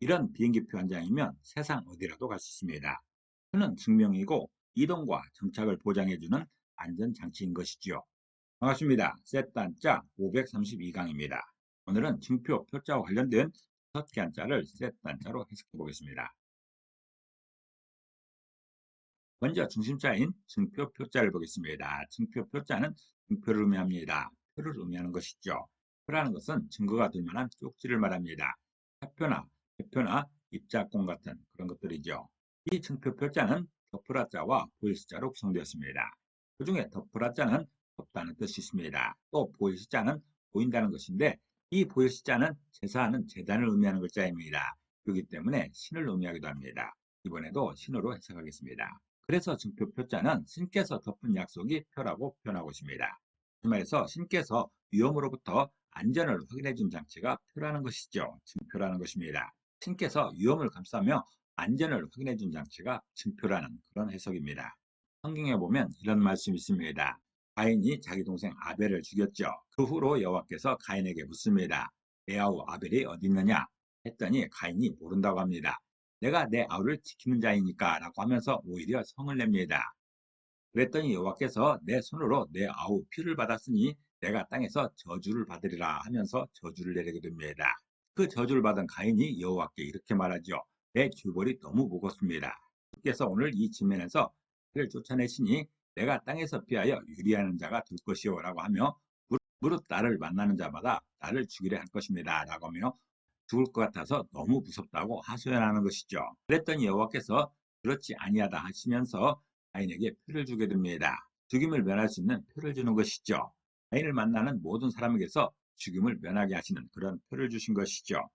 이런 비행기표 한 장이면 세상 어디라도 갈 수 있습니다. 표는 증명이고 이동과 정착을 보장해주는 안전장치인 것이지요. 반갑습니다. 셋단자 532강입니다. 오늘은 증표 표자와 관련된 첫개 한자를 셋단자로 해석해 보겠습니다. 먼저 중심자인 증표 표자를 보겠습니다. 증표 표자는 증표를 의미합니다. 표를 의미하는 것이죠. 표라는 것은 증거가 될 만한 쪽지를 말합니다. 사표나 대표나 입자권 같은 그런 것들이죠. 이 증표 표자는 덮프라자와 보일스자로 구성되었습니다. 그 중에 덮프라자는 덮다는 뜻이 있습니다. 또 보일스자는 보인다는 것인데 이 보일스자는 제사하는 재단을 의미하는 글자입니다. 그렇기 때문에 신을 의미하기도 합니다. 이번에도 신으로 해석하겠습니다. 그래서 증표 표자는 신께서 덮은 약속이 표라고 표현하고 있습니다. 그 말에서 신께서 위험으로부터 안전을 확인해 준 장치가 표라는 것이죠. 증표라는 것입니다. 신께서 위험을 감싸며 안전을 확인해 준 장치가 증표라는 그런 해석입니다. 성경에 보면 이런 말씀이 있습니다. 가인이 자기 동생 아벨을 죽였죠. 그 후로 여호와께서 가인에게 묻습니다. 내 아우 아벨이 어디 있느냐? 했더니 가인이 모른다고 합니다. 내가 내 아우를 지키는 자이니까 라고 하면서 오히려 성을 냅니다. 그랬더니 여호와께서 내 손으로 내 아우 피를 받았으니 내가 땅에서 저주를 받으리라 하면서 저주를 내리게 됩니다. 그 저주를 받은 가인이 여호와께 이렇게 말하죠. 내 규벌이 너무 무겁습니다. 주께서 오늘 이 지면에서 그를 쫓아내시니 내가 땅에서 피하여 유리하는 자가 될 것이요 라고 하며 무릇 나를 만나는 자마다 나를 죽이려 할 것입니다 라고 하며 죽을 것 같아서 너무 무섭다고 하소연하는 것이죠. 그랬더니 여호와께서 그렇지 아니하다 하시면서 가인에게 표를 주게 됩니다. 죽임을 면할 수 있는 표를 주는 것이죠. 가인을 만나는 모든 사람에게서 죽임을 면하게 하시는 그런 표를 주신 것이죠.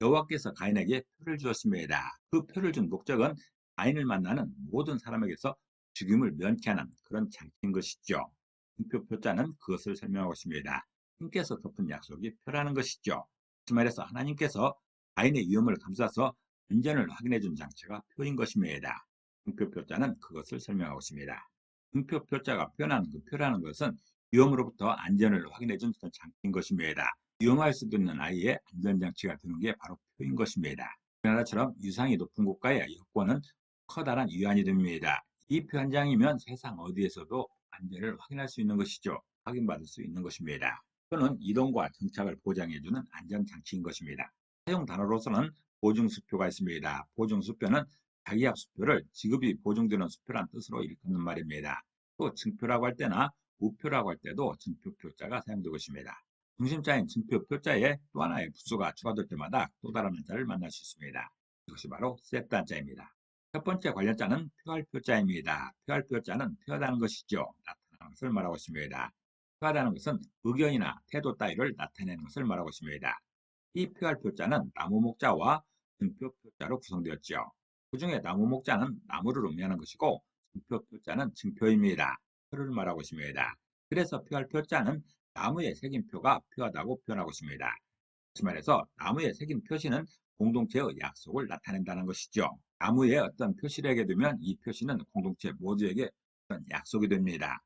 여호와께서 가인에게 표를 주었습니다. 그 표를 준 목적은 가인을 만나는 모든 사람에게서 죽임을 면케 하는 그런 장치인 것이죠. 표 표자는 그것을 설명하고 있습니다. 하나님께서 덮은 약속이 표라는 것이죠. 그 말에서 하나님께서 가인의 위험을 감싸서 안전을 확인해 준 장치가 표인 것입니다. 표 표자는 그것을 설명하고 있습니다. 표 표자가 표현하는 그 표라는 것은 위험으로부터 안전을 확인해 준 장치인 것입니다. 위험할 수도 있는 아이의 안전장치가 되는 게 바로 표인 것입니다. 우리나라처럼 유상이 높은 국가의 여권은 커다란 위안이 됩니다. 이 표 한 장이면 세상 어디에서도 안전을 확인할 수 있는 것이죠. 확인받을 수 있는 것입니다. 표는 이동과 정착을 보장해주는 안전장치인 것입니다. 사용 단어로서는 보증수표가 있습니다. 보증수표는 자기약 수표를 지급이 보증되는 수표란 뜻으로 일컫는 말입니다. 또 증표라고 할 때나 우표라고 할 때도 증표 표자가 사용되고 있습니다. 중심자인 증표 표자에 또 하나의 부수가 추가될 때마다 또 다른 한자를 만날 수 있습니다. 이것이 바로 셋단자입니다. 첫 번째 관련자는 표할 표자입니다. 표할 표자는 표하다는 것이죠. 나타나는 것을 말하고 있습니다. 표하다는 것은 의견이나 태도 따위를 나타내는 것을 말하고 있습니다. 이 표할 표자는 나무 목자와 증표 표자로 구성되었죠. 그 중에 나무 목자는 나무를 의미하는 것이고 증표 표자는 증표입니다. 표를 말하고 있습니다. 그래서 표할 표자는 나무에 새긴 표가 표하다고 표현하고 있습니다. 다시 말해서 나무에 새긴 표시는 공동체의 약속을 나타낸다는 것이죠. 나무에 어떤 표시를 하게 되면 이 표시는 공동체 모두에게 어떤 약속이 됩니다.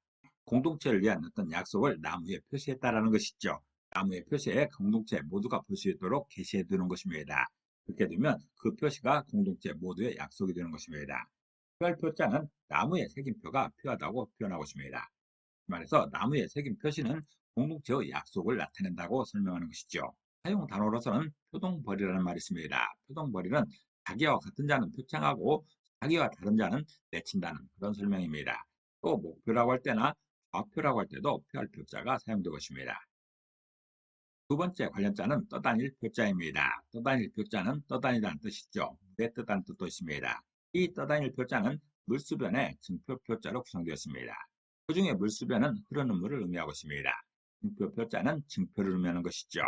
공동체를 위한 어떤 약속을 나무에 표시했다라는 것이죠. 나무의 표시에 공동체 모두가 볼 수 있도록 게시해 두는 것입니다. 그렇게 되면 그 표시가 공동체 모두의 약속이 되는 것입니다. 표할표자는 나무에 새긴 표가 표하다고 표현하고 있습니다. 말해서 나무에 새긴 표시는 공동체의 약속을 나타낸다고 설명하는 것이죠. 사용 단어로서는 표동벌이라는 말이 있습니다. 표동벌이는 자기와 같은 자는 표창하고 자기와 다른 자는 내친다는 그런 설명입니다. 또 목표라고 할 때나 좌표라고 할 때도 표할 표자가 사용되고 있습니다. 두 번째 관련자는 떠다닐 표자입니다. 떠다닐 표자는 떠다니다는 뜻이죠. 물에 뜨다는 뜻도 있습니다. 이 떠다닐 표자는 물수변의 증표 표자로 구성되었습니다. 그 중에 물수변은 흐르는 물을 의미하고 있습니다. 증표 표자는 증표를 의미하는 것이죠.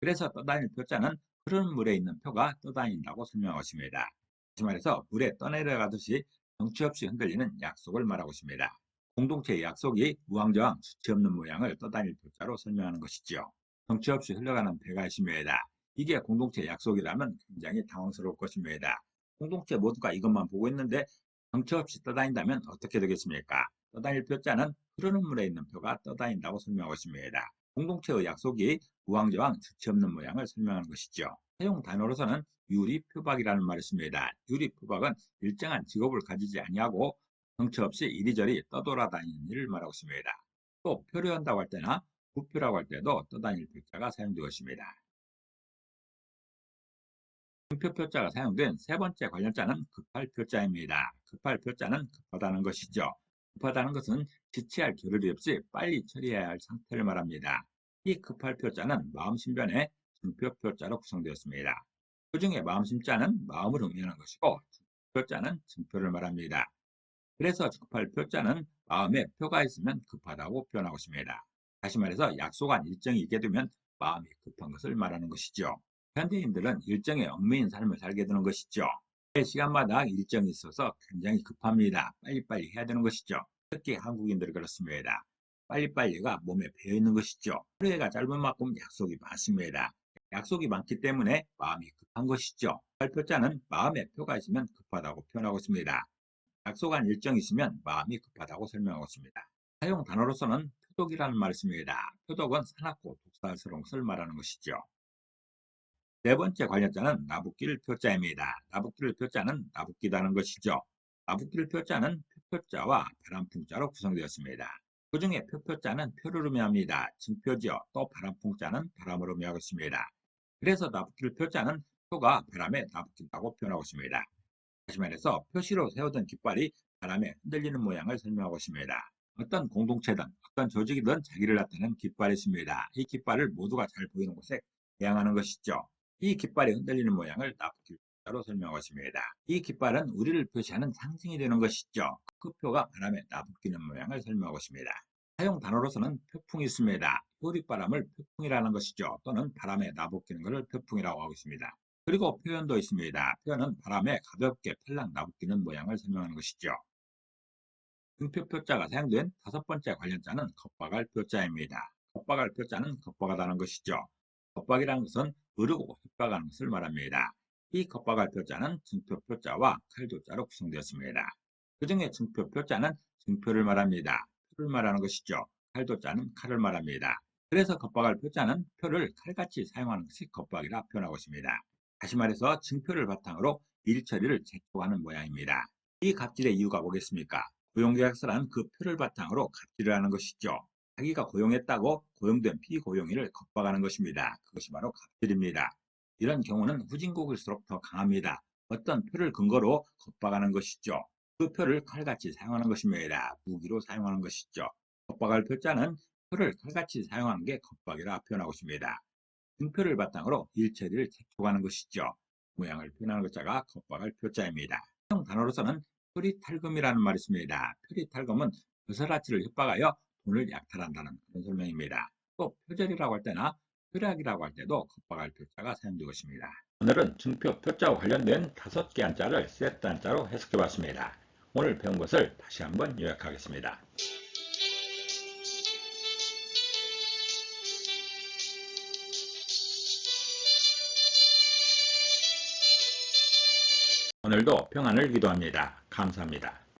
그래서 떠다닐 표자는 흐르는 물에 있는 표가 떠다닌다고 설명하고 있습니다. 다시 말해서 물에 떠내려가듯이 정치 없이 흔들리는 약속을 말하고 있습니다. 공동체의 약속이 우왕좌왕 수치 없는 모양을 떠다닐 표자로 설명하는 것이죠. 정치 없이 흘러가는 배가 있습니다. 이게 공동체 약속이라면 굉장히 당황스러울 것입니다. 공동체 모두가 이것만 보고 있는데 정처 없이 떠다닌다면 어떻게 되겠습니까? 떠다닐 표자는 흐르는 물에 있는 표가 떠다닌다고 설명하고 있습니다. 공동체의 약속이 우왕좌왕 주체 없는 모양을 설명하는 것이죠. 사용 단어로서는 유리표박이라는 말을 씁니다. 유리표박은 일정한 직업을 가지지 아니하고 정처 없이 이리저리 떠돌아다니는 일을 말하고 있습니다. 또 표류한다고 할 때나 부표라고 할 때도 떠다닐 표자가 사용되고 있습니다. 증표 표자가 사용된 세 번째 관련자는 급할 표자입니다. 급할 표자는 급하다는 것이죠. 급하다는 것은 지체할 겨를이 없이 빨리 처리해야 할 상태를 말합니다. 이 급할 표자는 마음신변의 증표 표자로 구성되었습니다. 그 중에 마음심자는 마음을 의미하는 것이고 표자는 증표를 말합니다. 그래서 급할 표자는 마음에 표가 있으면 급하다고 표현하고 있습니다. 다시 말해서 약속한 일정이 있게 되면 마음이 급한 것을 말하는 것이죠. 현대인들은 일정에 얽매인 삶을 살게 되는 것이죠. 매 시간마다 일정이 있어서 굉장히 급합니다. 빨리빨리 해야 되는 것이죠. 특히 한국인들이 그렇습니다. 빨리빨리가 몸에 배어 있는 것이죠. 하루가 짧은 만큼 약속이 많습니다. 약속이 많기 때문에 마음이 급한 것이죠. 발표자는 마음에 표가 있으면 급하다고 표현하고 있습니다. 약속한 일정이 있으면 마음이 급하다고 설명하고 있습니다. 사용 단어로서는 표독이라는 말을 씁니다. 표독은 사납고 독살스러운 것을 말하는 것이죠. 네 번째 관련자는 나붓기를 표자입니다. 나붓기를 표자는 나붓기다는 것이죠. 나붓기를 표자는 표표자와 바람풍자로 구성되었습니다. 그 중에 표표자는 표를 의미합니다. 증표지요. 또 바람풍자는 바람을 의미하고 있습니다. 그래서 나붓기를 표자는 표가 바람에 나붓긴다고 표현하고 있습니다. 다시 말해서 표시로 세우던 깃발이 바람에 흔들리는 모양을 설명하고 있습니다. 어떤 공동체든 어떤 조직이든 자기를 나타내는 깃발이 있습니다. 이 깃발을 모두가 잘 보이는 곳에 대항하는 것이죠. 이 깃발이 흔들리는 모양을 나붓기로 설명하고 있습니다. 이 깃발은 우리를 표시하는 상징이 되는 것이죠. 그 표가 바람에 나붓기는 모양을 설명하고 있습니다. 사용 단어로서는 표풍이 있습니다. 효리바람을 표풍이라는 것이죠. 또는 바람에 나붓기는 것을 표풍이라고 하고 있습니다. 그리고 표현도 있습니다. 표현은 바람에 가볍게 팔랑 나붓기는 모양을 설명하는 것이죠. 등표표자가 사용된 다섯 번째 관련자는 겁박할 표자입니다. 겁박할 표자는 겁박하다는 것이죠. 겁박이라는 것은 으르고 협박하는 것을 말합니다. 이 겁박할 표자는 증표 표자와 칼도자로 구성되었습니다. 그 중에 증표 표자는 증표를 말합니다. 표를 말하는 것이죠. 칼도자는 칼을 말합니다. 그래서 겁박할 표자는 표를 칼같이 사용하는 것이 겁박이라 표현하고 있습니다. 다시 말해서 증표를 바탕으로 일처리를 재촉하는 모양입니다. 이 갑질의 이유가 뭐겠습니까? 고용계약서란 그 표를 바탕으로 갑질을 하는 것이죠. 자기가 고용했다고 고용된 피고용인을 겁박하는 것입니다. 그것이 바로 갑질입니다. 이런 경우는 후진국일수록 더 강합니다. 어떤 표를 근거로 겁박하는 것이죠. 그 표를 칼같이 사용하는 것입니다. 무기로 사용하는 것이죠. 겁박할 표자는 표를 칼같이 사용하는 게 겁박이라 표현하고 있습니다. 등표를 바탕으로 일처리를 재촉하는 것이죠. 모양을 표현하는 것자가 겁박할 표자입니다. 사용 단어로서는 표리탈금이라는 말이 있습니다. 표리탈금은 벼슬아치를 협박하여 돈을 약탈한다는 그런 설명입니다. 또 표절이라고 할 때나 표략이라고 할 때도 겁박할 표자가 사용되고 있습니다. 오늘은 증표 표자와 관련된 다섯 개 한자를 세트 한자로 해석해 봤습니다. 오늘 배운 것을 다시 한번 요약하겠습니다. 오늘도 평안을 기도합니다. 감사합니다.